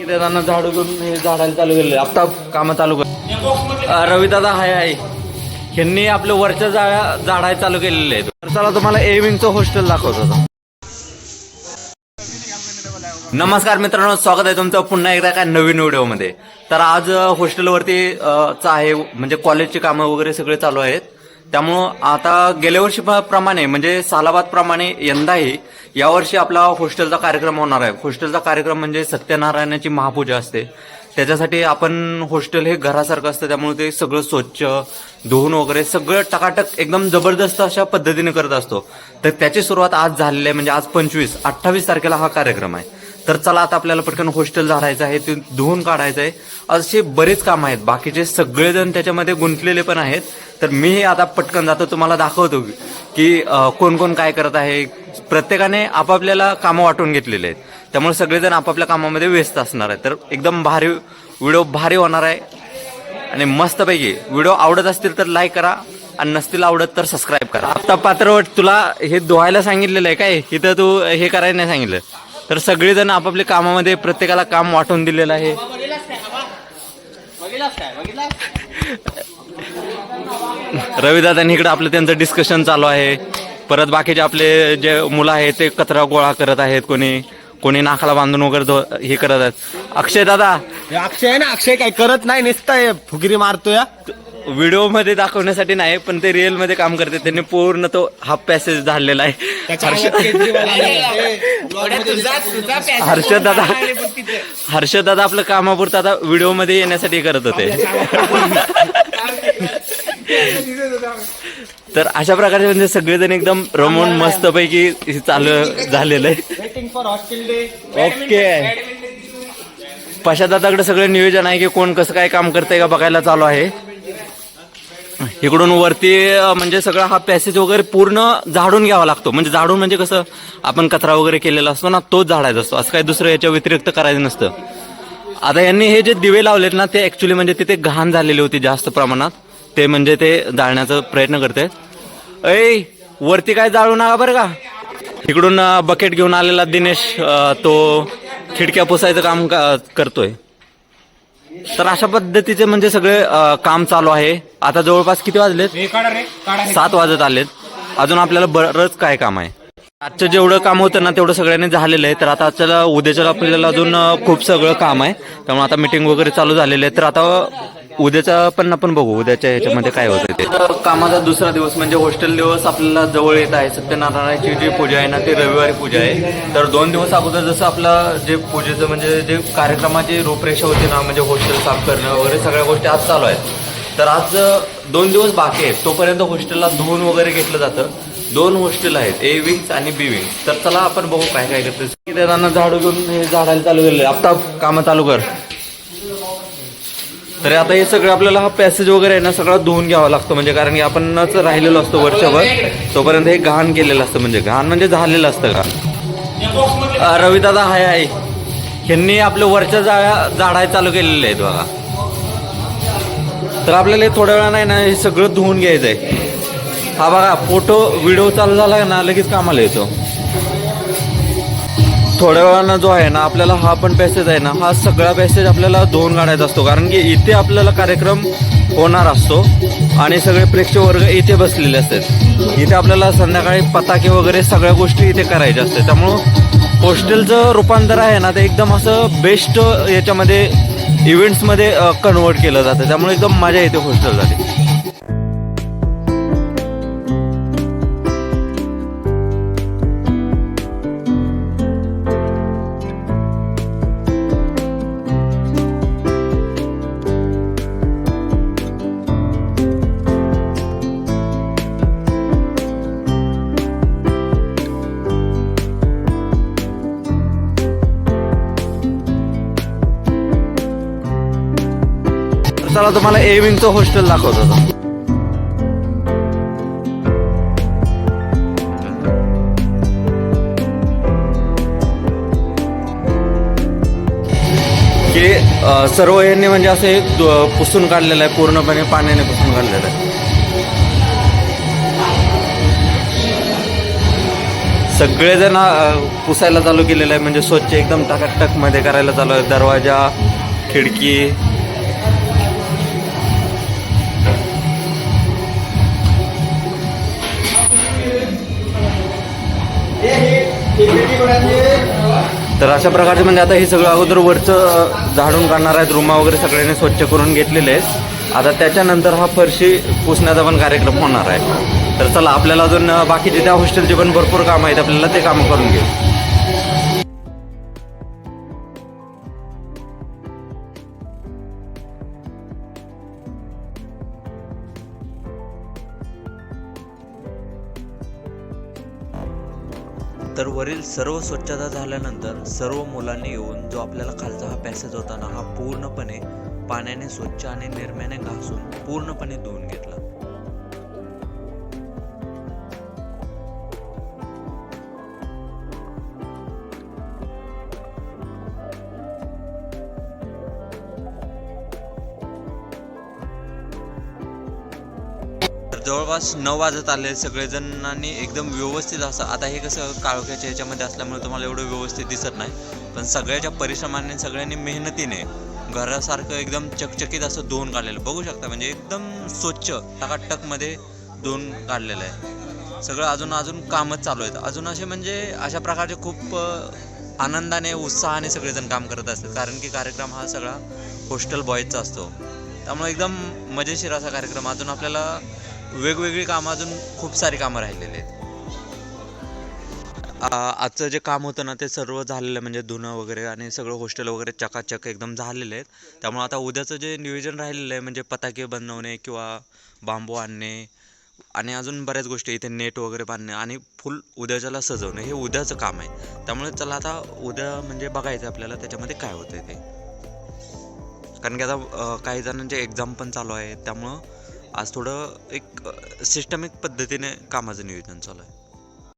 इथे त्यांना झाडू घेऊन हे झाडायला चालू केले आत्ता कामं चालू कर रविदादा हाय हाय ह्यांनी आपलं वरच्या जाळ्या झाडायला चालू केलेले आहेत तर चला तुम्हाला ए विंगचं हॉस्टेल दाखवतो नमस्कार मित्रांनो स्वागत आहे तुमचं पुन्हा एकदा काय नवीन व्हिडिओमध्ये. तर आज हॉस्टेलवरती चा आहे म्हणजे कॉलेजची कामं वगैरे सगळे चालू आहेत. त्यामुळं आता गेल्या वर्षी प्रमाणे म्हणजे सालाबाद प्रमाणे यंदाही यावर्षी आपला हॉस्टेलचा कार्यक्रम होणार आहे. हॉस्टेलचा कार्यक्रम म्हणजे सत्यनारायणाची महापूजा असते. त्याच्यासाठी आपण हॉस्टेल हे घरासारखं असतं त्यामुळे ते सगळं स्वच्छ धुवून वगैरे सगळं टकाटक एकदम जबरदस्त अशा पद्धतीने करत असतो. तर त्याची सुरुवात आज झालेली आहे म्हणजे आज पंचवीस अठ्ठावीस तारखेला हा कार्यक्रम आहे. तर चला आता आपल्याला पटकन हॉस्टेल झाडायचं आहे ते धुवून काढायचं आहे. असे बरेच काम आहेत. बाकीचे सगळेजण त्याच्यामध्ये गुंतलेले पण आहेत. तर मी आता पटकन जातो तुम्हाला दाखवतो की कोण कोण काय करत आहे. प्रत्येकाने आपापल्याला कामं वाटून घेतलेले आहेत. त्यामुळे सगळेजण आपापल्या कामामध्ये व्यस्त असणार आहे तर एकदम भारी व्हिडिओ भारी होणार आहे. आणि मस्तपैकी व्हिडिओ आवडत असतील तर लाईक करा. आणि नसतील आवडत तर सबस्क्राईब करा. आता पात्रवट तुला हे धुवायला सांगितलेलं आहे काय? इथं तू हे करायला नाही सांगितलं. तर सगळेजण आपापल्या कामामध्ये प्रत्येकाला काम वाटून दिलेलं आहे. रविदादांनी इकडे आपलं त्यांचं डिस्कशन चालू आहे. परत बाकीचे आपले जे मुलं आहेत ते कचरा गोळा करत आहेत कोणी कोणी नाकाला बांधून वगैरे धो- हे करत आहेत. अक्षय दादा हे अक्षय आहे ना अक्षय काय करत नाही नुसतं फुगिरी मारतोय हा. व्हिडिओमध्ये दाखवण्यासाठी नाही पण ते रिअलमध्ये काम करते. त्यांनी पूर्ण तो हाफ पॅसेज झालेला आहे. हर्षद दादा हर्षद दादा आपलं कामापुरतं आता व्हिडिओमध्ये येण्यासाठी करत होते. तर अशा प्रकारे म्हणजे सगळेजण एकदम रमून मस्तपैकी हे चालू झालेलं आहे. ओके पशा दादाकडे सगळं नियोजन आहे की कोण कसं काय काम करतंय का बघायला चालू आहे. इकडून वरती म्हणजे सगळा हा पॅसेज वगैरे पूर्ण झाडून घ्यावा लागतो. म्हणजे झाडून म्हणजे कसं आपण कचरा वगैरे केलेला असतो ना तोच झाडायचा असतो. असं काही दुसरं याच्या व्यतिरिक्त करायचं नसतं. आता यांनी हे जे दिवे लावलेत ना ते ऍक्च्युली म्हणजे तिथे घाण झालेली होती जास्त प्रमाणात. ते म्हणजे ते जाळण्याचा प्रयत्न करते. ऐ वरती काय जाळू नका बरं का? इकडून बकेट घेऊन आलेला दिनेश तो खिडक्या पुसायचं काम का- करतोय. तर अशा पद्धतीचे म्हणजे सगळे काम चालू आहे. आता जवळपास किती वाजलेत. सात वाजत आलेत. अजून आपल्याला बरंच काय काम आहे. आजचं जेवढं काम होतं ना तेवढं सगळ्यांनी झालेलं आहे. तर आता आजच्याला उद्याच्याला आपल्याला अजून खूप सगळं काम आहे. त्यामुळे आता मिटिंग वगैरे चालू झालेली आहे तर आता उद्याचा पण आपण बघू. उद्याच्या ह्याच्यामध्ये काय होतं ते. कामाचा दुसरा दिवस म्हणजे हॉस्टेल दिवस आपल्याला जवळ येत आहे. सत्यनारायणाची जी पूजा आहे ना ती रविवारी पूजा आहे. तर दोन दिवस अगोदर जसं आपलं जे पूजेचं म्हणजे जे कार्यक्रमाची रूपरेषा होती ना म्हणजे हॉस्टेल साफ करणं वगैरे सगळ्या गोष्टी आज चालू आहेत. तर आज दोन दिवस बाकी आहेत. तोपर्यंत हॉस्टेलला धुवून वगैरे घेतलं जातं. दोन हॉस्टेल आहेत ए विंग्स आणि बी विंग्स तर चला आपण बघू काय काय करतो त्यांना झाडू घेऊन हे झाडायला चालू केले आहे आता कामं चालू कर. तर आता हे सगळं आपल्याला हा पॅसेज वगैरे आहे ना सगळं धुवून घ्यावा लागतो. म्हणजे कारण की आपणच राहिलेलो असतो वर्षभर तोपर्यंत हे घाण केलेलं असतं म्हणजे. घाण म्हणजे झालेलं असतं का रविदादा हाय हाय. ह्यांनी आपलं वरच्या जाळ्या जाडाय चालू केलेले आहेत बघा. तर आपल्याला हे थोड्या वेळा नाही ना हे सगळं धुवून घ्यायचं आहे हा बघा फोटो व्हिडिओ चालू झाला ना लगेच कामाला येतो. थोड्या वेळानं जो आहे ना आपल्याला हा पण पॅसेज आहे ना हा सगळा पॅसेज आपल्याला दोन काढायचा असतो. कारण की इथे आपल्याला कार्यक्रम होणार असतो आणि सगळे प्रेक्षक वर्ग इथे बसलेले असतात. इथे आपल्याला संध्याकाळी पताके वगैरे सगळ्या गोष्टी इथे करायच्या असतात. त्यामुळं हॉस्टेलचं रूपांतर आहे ना ते एकदम असं बेस्ट याच्यामध्ये इव्हेंट्समध्ये कन्वर्ट केलं जातं. त्यामुळे एकदम मजा येते होस्टेल जाते चला तुम्हाला ए विंगचं हॉस्टेल दाखवतो की सर्व यांनी म्हणजे असं हे पुसून काढलेलं आहे पूर्णपणे पाण्याने पुसून काढलेलं आहे. सगळेजण पुसायला चालू केलेलं आहे म्हणजे स्वच्छ एकदम टकाटकमध्ये करायला चालू आहे. दरवाजा खिडकी तर अशा प्रकारचे म्हणजे आता हे सगळं अगोदर वरचं झाडून काढणार आहेत रुमा वगैरे सगळ्यांनी स्वच्छ करून घेतलेले आहेत. आता त्याच्यानंतर हा फरशी पुसण्याचा पण कार्यक्रम होणार आहे. तर चला आपल्याला अजून बाकीचे त्या हॉस्टेलचे पण भरपूर काम आहेत. आपल्याला ते कामं करून घेऊ. तर वरील सर्व स्वच्छता झाल्यानंतर सर्व मुलांनी येऊन जो आपल्याला खालचा हा पॅसेज होता ना हा पूर्णपणे पाण्याने स्वच्छ आणि निरम्याने घासून पूर्णपणे धुवून घेतला. तर जवळपास नऊ वाजत आले सगळेजणांनी एकदम व्यवस्थित असं. आता हे कसं काळोख्याच्या ह्याच्यामध्ये असल्यामुळे तुम्हाला एवढं व्यवस्थित दिसत नाही. पण सगळ्याच्या परिश्रमाने सगळ्यांनी मेहनतीने घरासारखं एकदम चकचकीत असं धुवून काढलेलं. बघू शकता म्हणजे एकदम स्वच्छ टकाटकमध्ये धुवून काढलेलं आहे. सगळं अजून अजून कामच चालू आहेत. अजून असे म्हणजे अशा प्रकारचे खूप आनंदाने उत्साहाने सगळेजण काम करत असतात. कारण की कार्यक्रम हा सगळा हॉस्टेल बॉयजचा असतो. त्यामुळे एकदम मजेशीर असा कार्यक्रम. अजून आपल्याला वेगवेगळी कामं अजून खूप सारी कामं राहिलेली आहेत. आजचं जे काम होतं ना ते सर्व झालेलं आहे म्हणजे धुणं वगैरे आणि सगळं हॉस्टेल वगैरे चकाचक एकदम झालेले आहेत. त्यामुळे आता उद्याचं जे नियोजन राहिलेलं आहे म्हणजे पताके बनवणे किंवा बांबू आणणे आणि अजून बऱ्याच गोष्टी इथे नेट वगैरे बांधणे आणि फुल उद्याच्याला सजवणे हे उद्याचं काम आहे. त्यामुळे चला आता उद्या म्हणजे बघायचं आपल्याला त्याच्यामध्ये काय होतं ते. कारण की आता काही जणांचे एक्झाम पण चालू आहे त्यामुळं आज थोडं एक सिस्टमिक पद्धतीने कामाचं नियोजन चालू आहे.